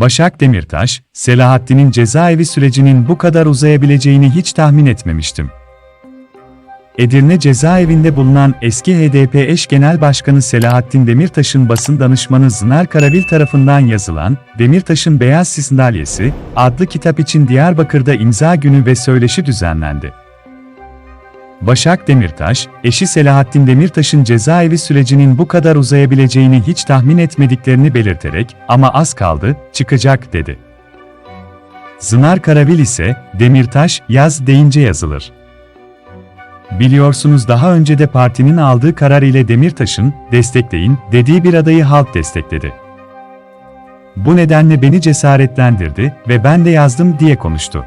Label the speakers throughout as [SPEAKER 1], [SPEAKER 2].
[SPEAKER 1] Başak Demirtaş, Selahattin'in cezaevi sürecinin bu kadar uzayabileceğini hiç tahmin etmemiştim. Edirne cezaevinde bulunan eski HDP eş genel başkanı Selahattin Demirtaş'ın basın danışmanı Zınar Karabil tarafından yazılan Demirtaş'ın Beyaz Sandalyesi adlı kitap için Diyarbakır'da imza günü ve söyleşi düzenlendi. Başak Demirtaş, eşi Selahattin Demirtaş'ın cezaevi sürecinin bu kadar uzayabileceğini hiç tahmin etmediklerini belirterek, ama az kaldı, çıkacak dedi. Zınar Karabil ise, Demirtaş, yaz deyince yazılır. Biliyorsunuz daha önce de partinin aldığı karar ile Demirtaş'ın, destekleyin, dediği bir adayı halk destekledi. Bu nedenle beni cesaretlendirdi ve ben de yazdım diye konuştu.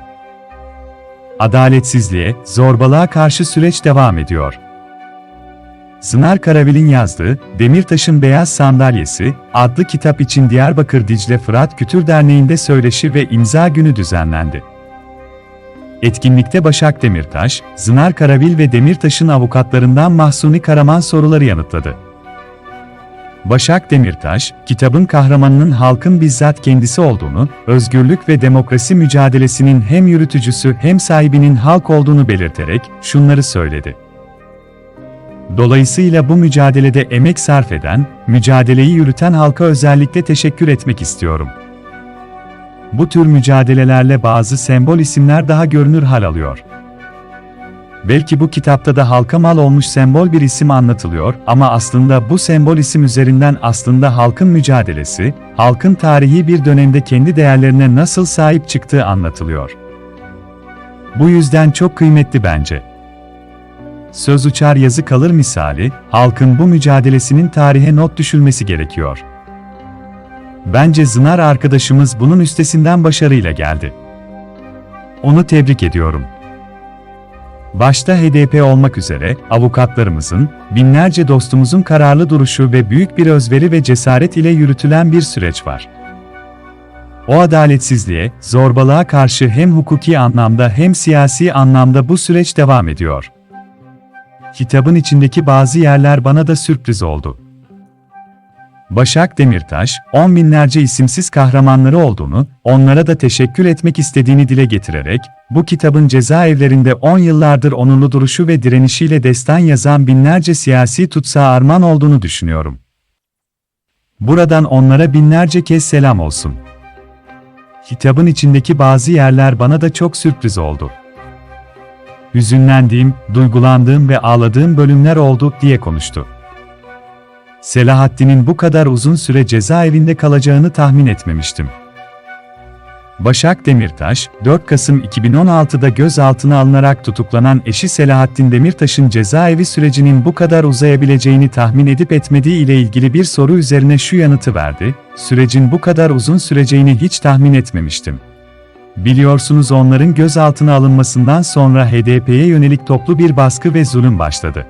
[SPEAKER 1] Adaletsizliğe, zorbalığa karşı süreç devam ediyor. Sınar Karavil'in yazdığı Demirtaş'ın Beyaz Sandalyesi adlı kitap için Diyarbakır Dicle Fırat Kültür Derneği'nde söyleşi ve imza günü düzenlendi. Etkinlikte Başak Demirtaş, Zınar Karavil ve Demirtaş'ın avukatlarından Mahsuni Karaman soruları yanıtladı. Başak Demirtaş, kitabın kahramanının halkın bizzat kendisi olduğunu, özgürlük ve demokrasi mücadelesinin hem yürütücüsü hem sahibinin halk olduğunu belirterek şunları söyledi. Dolayısıyla bu mücadelede emek sarf eden, mücadeleyi yürüten halka özellikle teşekkür etmek istiyorum. Bu tür mücadelelerle bazı sembol isimler daha görünür hal alıyor. Belki bu kitapta da halka mal olmuş sembol bir isim anlatılıyor ama aslında bu sembol isim üzerinden aslında halkın mücadelesi, halkın tarihi bir dönemde kendi değerlerine nasıl sahip çıktığı anlatılıyor. Bu yüzden çok kıymetli bence. Söz uçar yazı kalır misali, halkın bu mücadelesinin tarihe not düşülmesi gerekiyor. Bence Zınar arkadaşımız bunun üstesinden başarıyla geldi. Onu tebrik ediyorum. Başta HDP olmak üzere avukatlarımızın, binlerce dostumuzun kararlı duruşu ve büyük bir özveri ve cesaret ile yürütülen bir süreç var. O adaletsizliğe, zorbalığa karşı hem hukuki anlamda hem siyasi anlamda bu süreç devam ediyor. Kitabın içindeki bazı yerler bana da sürpriz oldu. Başak Demirtaş, on binlerce isimsiz kahramanları olduğunu, onlara da teşekkür etmek istediğini dile getirerek, bu kitabın cezaevlerinde 10 yıllardır onurlu duruşu ve direnişiyle destan yazan binlerce siyasi tutsağı armağan olduğunu düşünüyorum. Buradan onlara binlerce kez selam olsun. Kitabın içindeki bazı yerler bana da çok sürpriz oldu. Hüzünlendiğim, duygulandığım ve ağladığım bölümler oldu diye konuştu. Selahattin'in bu kadar uzun süre cezaevinde kalacağını tahmin etmemiştim. Başak Demirtaş, 4 Kasım 2016'da gözaltına alınarak tutuklanan eşi Selahattin Demirtaş'ın cezaevi sürecinin bu kadar uzayabileceğini tahmin edip etmediği ile ilgili bir soru üzerine şu yanıtı verdi, sürecin bu kadar uzun süreceğini hiç tahmin etmemiştim. Biliyorsunuz onların gözaltına alınmasından sonra HDP'ye yönelik toplu bir baskı ve zulüm başladı.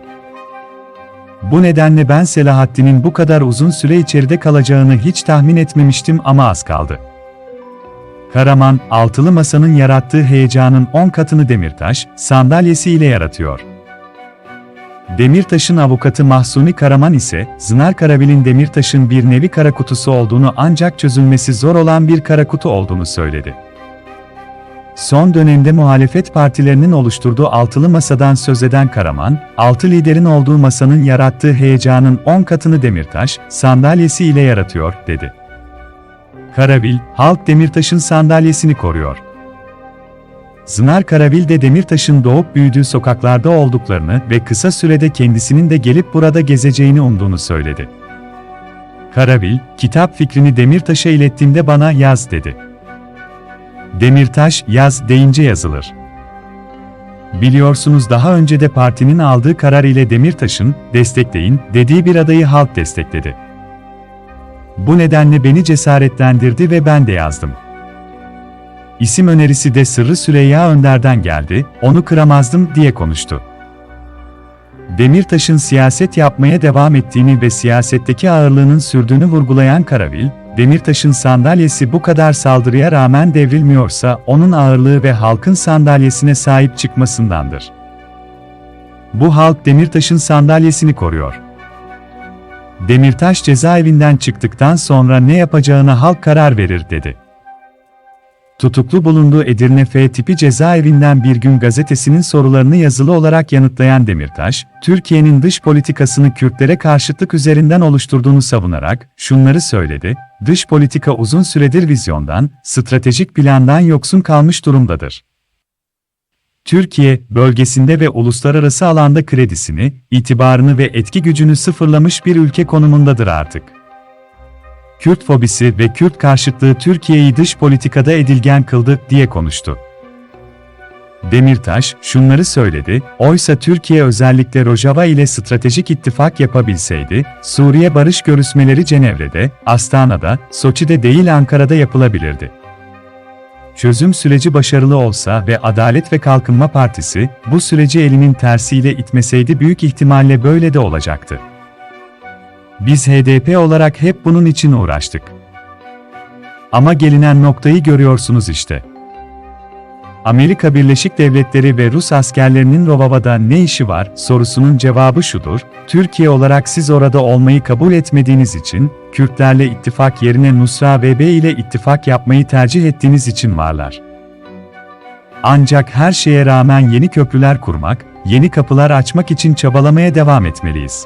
[SPEAKER 1] Bu nedenle ben Selahattin'in bu kadar uzun süre içeride kalacağını hiç tahmin etmemiştim ama az kaldı. Karaman, altılı masanın yarattığı heyecanın 10 katını Demirtaş, sandalyesiyle yaratıyor. Demirtaş'ın avukatı Mahsuni Karaman ise, Zınar Karabil'in Demirtaş'ın bir nevi kara kutusu olduğunu ancak çözülmesi zor olan bir kara kutu olduğunu söyledi. Son dönemde muhalefet partilerinin oluşturduğu altılı masadan söz eden Karaman, altı liderin olduğu masanın yarattığı heyecanın 10 katını Demirtaş, sandalyesi ile yaratıyor, dedi. Karabil, halk Demirtaş'ın sandalyesini koruyor. Zınar Karabil de Demirtaş'ın doğup büyüdüğü sokaklarda olduklarını ve kısa sürede kendisinin de gelip burada gezeceğini umduğunu söyledi. Karabil, kitap fikrini Demirtaş'a ilettiğimde bana yaz dedi. Demirtaş yaz deyince yazılır. Biliyorsunuz daha önce de partinin aldığı karar ile Demirtaş'ın destekleyin dediği bir adayı halk destekledi. Bu nedenle beni cesaretlendirdi ve ben de yazdım. İsim önerisi de Sırrı Süreyya Önder'den geldi, onu kıramazdım diye konuştu. Demirtaş'ın siyaset yapmaya devam ettiğini ve siyasetteki ağırlığının sürdüğünü vurgulayan Karavil, Demirtaş'ın sandalyesi bu kadar saldırıya rağmen devrilmiyorsa onun ağırlığı ve halkın sandalyesine sahip çıkmasındandır. Bu halk Demirtaş'ın sandalyesini koruyor. Demirtaş cezaevinden çıktıktan sonra ne yapacağına halk karar verir dedi. tutuklu bulunduğu Edirne F tipi cezaevinden Bir Gün gazetesinin sorularını yazılı olarak yanıtlayan Demirtaş, Türkiye'nin dış politikasını Kürtlere karşıtlık üzerinden oluşturduğunu savunarak şunları söyledi, dış politika uzun süredir vizyondan, stratejik plandan yoksun kalmış durumdadır. Türkiye, bölgesinde ve uluslararası alanda kredisini, itibarını ve etki gücünü sıfırlamış bir ülke konumundadır artık. Kürt fobisi ve Kürt karşıtlığı Türkiye'yi dış politikada edilgen kıldı, diye konuştu. Demirtaş, şunları söyledi, oysa Türkiye özellikle Rojava ile stratejik ittifak yapabilseydi, Suriye barış görüşmeleri Cenevre'de, Astana'da, Soçi'de değil Ankara'da yapılabilirdi. Çözüm süreci başarılı olsa ve Adalet ve Kalkınma Partisi, bu süreci elinin tersiyle itmeseydi büyük ihtimalle böyle de olacaktı. Biz HDP olarak hep bunun için uğraştık. Ama gelinen noktayı görüyorsunuz işte. Amerika Birleşik Devletleri ve Rus askerlerinin Rovava'da ne işi var sorusunun cevabı şudur, Türkiye olarak siz orada olmayı kabul etmediğiniz için, Kürtlerle ittifak yerine Nusra VB ile ittifak yapmayı tercih ettiğiniz için varlar. Ancak her şeye rağmen yeni köprüler kurmak, yeni kapılar açmak için çabalamaya devam etmeliyiz.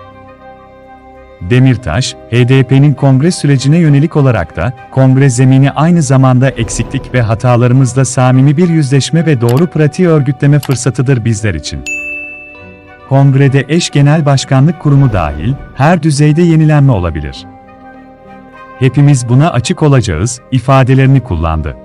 [SPEAKER 1] Demirtaş, HDP'nin kongre sürecine yönelik olarak da, kongre zemini aynı zamanda eksiklik ve hatalarımızla samimi bir yüzleşme ve doğru pratiği örgütleme fırsatıdır bizler için. Kongrede eş genel başkanlık kurumu dahil, her düzeyde yenilenme olabilir. Hepimiz buna açık olacağız, ifadelerini kullandı.